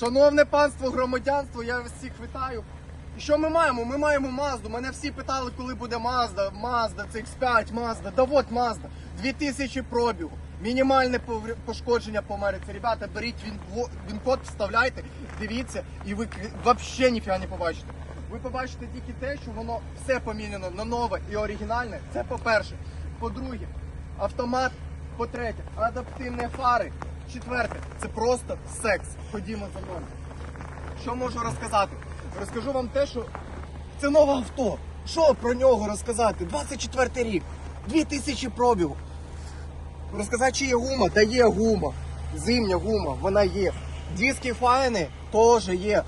Шановне панство, громадянство, я вас всіх вітаю. І що ми маємо? Ми маємо Мазду. Мене всі питали, коли буде Мазда, Мазда, це X5, Мазда. Да от Мазда. 2000 пробігу. Мінімальне пошкодження по Америці. Ребята, беріть він, він-код, вставляйте, дивіться, і ви взагалі ніфіга не побачите. Ви побачите тільки те, що воно все поміняно на нове і оригінальне. Це по-перше. По-друге, автомат. По-третє, адаптивні фари. Четверте, це просто секс. Ходімо за мною. Що можу розказати? Розкажу вам те, що це нове авто. Що про нього розказати? 24 рік, 2000 пробігу. Розказати, чи є гума? Та є гума. Зимня гума, вона є. Диски файни теж є.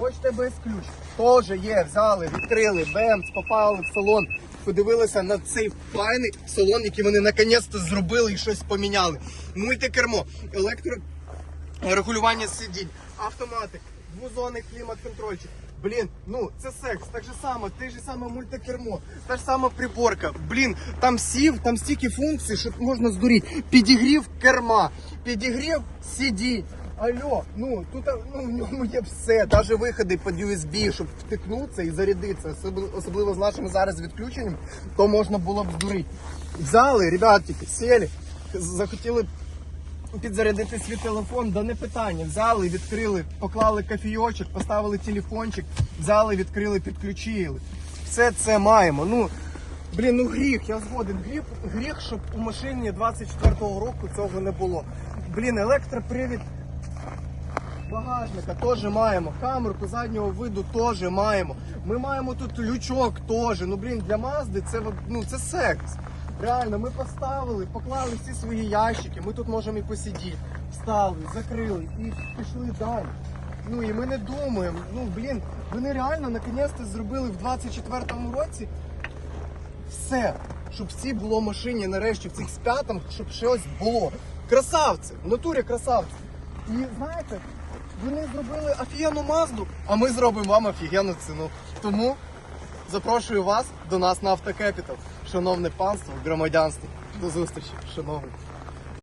Хочете без ключ? Теж є. Взяли, відкрили, бемц, попали в салон, подивилися на цей файний салон, який вони наконець-то зробили і щось поміняли. Мультикермо, електро регулювання сидінь, автомати, двозонний клімат-контрольчик. Блін, ну це секс, так же само, те ж саме мультикермо, та ж сама приборка. Блін, там сів, там стільки функцій, що можна здуріти. Підігрів керма, підігрів сидінь. Алло, ну тут ну, в ньому є все, навіть виходи під USB, щоб втикнутися і зарядитися, Особливо- з нашим зараз відключенням, то можна було б здурити. Взяли, ребятки, сели, захотіли підзарядити свій телефон, да не питання. Взяли, відкрили, поклали кофійочок, поставили телефончик, взяли, відкрили, підключили. Все це маємо. Ну, блін, ну гріх, я згоден. Гріх, гріх, щоб у машині 24-го року цього не було. Блін, електропривід багажника теж маємо. Камерку заднього виду теж маємо. Ми маємо тут лючок теж. Ну блін, для Мазди це ну це секс. Реально, ми поставили, поклали всі свої ящики. Ми тут можемо і посидіти. Встали, закрили і пішли далі. Ну і ми не думаємо. Ну блін, вони реально наконець-то зробили в 24-му році все, щоб всі було в машині нарешті в цих сп'ятам, щоб щось було. Красавці, в натурі красавці. І знаєте, вони зробили офігенну мазду, а ми зробимо вам офігенну ціну. Тому запрошую вас до нас на Автокепітал. Шановне панство, громадянство. До зустрічі, шановні.